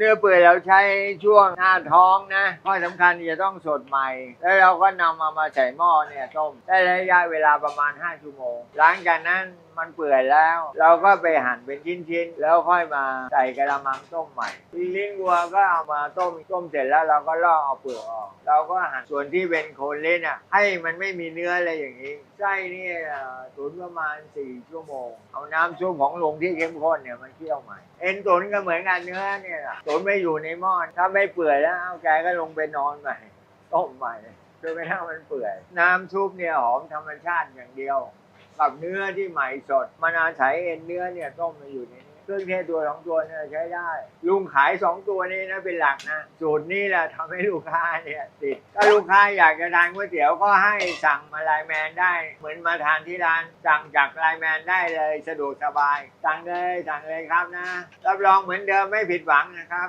เนื้อเปื่อยเราใช้ช่วงหน้าท้องนะข้อสำคัญจะต้องสดใหม่ แล้วเราก็นำมามาใส่หม้อเนี่ยต้มได้ระยะเวลาประมาณ 5 ชั่วโมง หลังจากนั้น มันเปื่อยแล้ว เราก็ไปหั่นเป็นชิ้นๆ แล้วค่อยมาใส่กระมังต้มใหม่ลิ้นวัวก็เอามาต้มต้มเสร็จแล้วเราก็ลอกเอาเปลือกออก เราก็หั่นส่วนที่เป็นโคนเล่นอะ ให้มันไม่มีเนื้ออะไรอย่างนี้ไส้นี่ตุ๋นประมาณ 4 ชั่วโมง เอาน้ำซุปของลงที่เข้มข้นเนี่ยมันเคี่ยวใหม่ เอ็นตุ๋นก็เหมือนกันเนื้อเนี่ยตุ๋นไม่อยู่ในหม้อถ้าไม่เปื่อยแล้วเอาแกก็ลงไปนอนใหม่ต้มใหม่จนกระทั่งมันเปื่อย น้ำซุปเนี่ยหอมธรรมชาติอย่างเดียว กับเนื้อที่ใหม่สดมันอาศัยเอ็นเนื้อเนี่ยต้มมาอยู่ในนี้เครื่องเทศตัวสองตัวเนี่ยใช้ได้ ลุงขายสองตัวนี้นะเป็นหลักนะสูตรนี้แหละทำให้ลูกค้าเนี่ยติดถ้าลูกค้าอยากจะทานก๋วยเตี๋ยวก็ให้สั่งมาไลน์แมนได้ เหมือนมาทานที่ร้านสั่งจากไลน์แมนได้เลยสะดวกสบายสั่งเลยสั่งเลยครับนะรับรองเหมือนเดิมไม่ผิดหวังนะครับ